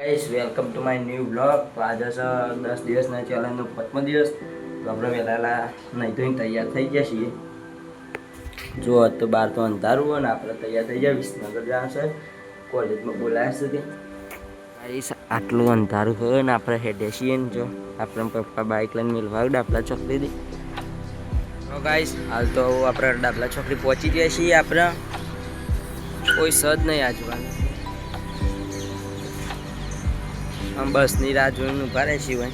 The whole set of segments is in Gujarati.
Guys welcome to my new blog તો આજે છે દસ દિવસના ચેલેન્જનો પાંચમો દિવસ. તો આપણે વહેલા નહીં તો તૈયાર થઈ ગયા છીએ. જો તો બહાર તો અંધારું હોય ને, આપણે તૈયાર થઈ જાય વિસનગર જવાનું છે. કોલેજમાં બોલાયા છે ગાઈસ આટલું અંધારું હોય ને, આપણે હેડે છીએ ને જો. આપણે પપ્પા બાઇક લઈને મિલવા ડાબલા ચોકડી દી તો ગાઈસ હાલ તો આપણે ડાબલા ચોકડી પહોંચી ગયા છીએ આપણે. કોઈ સદ નહીં આજુબાજુ આમ બસની રાહ જોઈને ઊભા રહે છીએ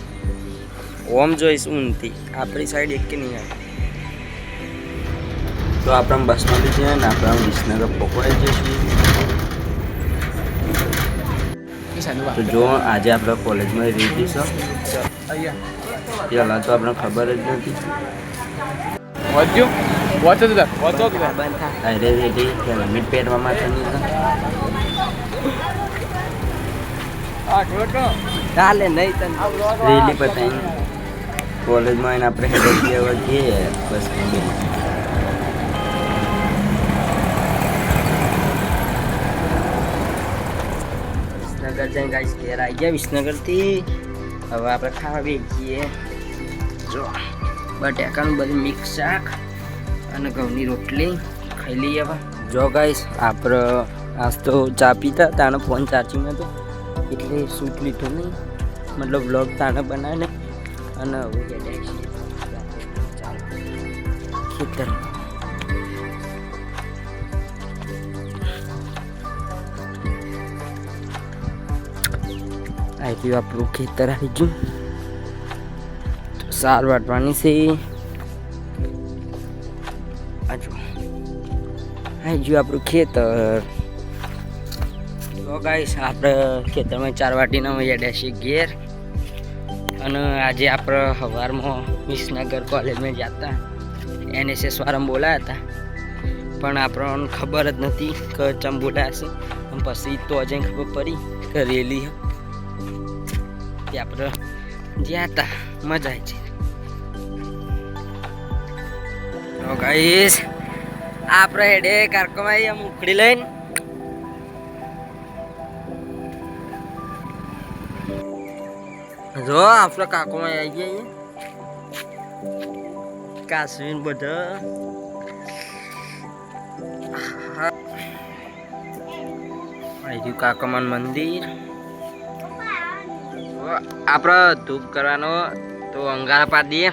ઓમ જોઈશ ઊંઘથી આપણી સાઈડ એક કે નહીં આવે? તો આપણે બસમાં લીધી ને આપણે વિસનગર પકવાઈ જઈશું. તો જો આજે આપણે કોલેજમાં રહી જઈશું. પહેલાં તો આપણે ખબર જ નથી. વધ્યું તું વધતો તું બંધ થાય અરે રેડી હેલ્મેટ પહેરવા માટે ચાલે નહીં તને. રેલી પતાવી કોલેજમાં એને આપણે હેડેક લેવા જઈએ. બસ વિસનગર જઈને ગાઈસ ઘેર આવી ગયા વિસનગરથી. હવે આપણે ખાવા જઈએ. જો, બટાકાનું બધું મિક્સ શાક અને ઘઉંની રોટલી ખાઈ લઈએ હવે. જો ગાઈસ, આપણે આજ તો ચા પીતા તાનો ફોન ચાર્જિંગ હતો એટલે શૂટ લીધું નહીં. મતલબ વ્લોગ તાણે બનાવે ને અને હવે હેડે છીએ. આવી આપણું ખેતર આવી ગયું. સાર વાટવાની છે. આજુ આવી ગયું આપણું ખેતર. તો ગાઈશ આપણે ખેતરમાં ચાર વાટીના હેડ્યા છીએ ઘેર. અને આજે આપણે સવારમાં વિસનગર કોલેજમાં જતા. એનએસએસ વાળા બોલાયા હતા. પણ આપણને ખબર જ નથી કે ચમ બોલાયા છે પછી તો જ ખબર પડી કે રેલી હે. તે આપણે જ્યાં હતા મજા આવી છે. તો ગાઈસ આપણે હેડે કારકોમાં આમ ઉખડી લઈને જો, આપણે કાકોમાં આવી ગયા અહીંયા. કાશ્મીર બધા. આવી કાકમાન મંદિર. આપણે ધૂપ કરવાનો તો અંગારા પાડી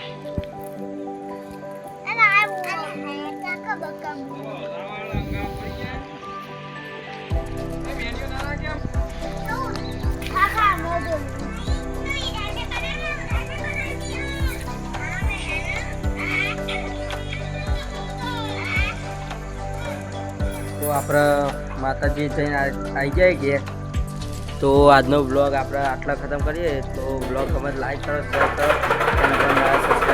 તો આપણે માતાજી જઈને આવી જાય કે? તો આજનો બ્લોગ આપણે આટલા ખતમ કરીએ. તો બ્લોગ ગમે લાઈક કરો શેર કરો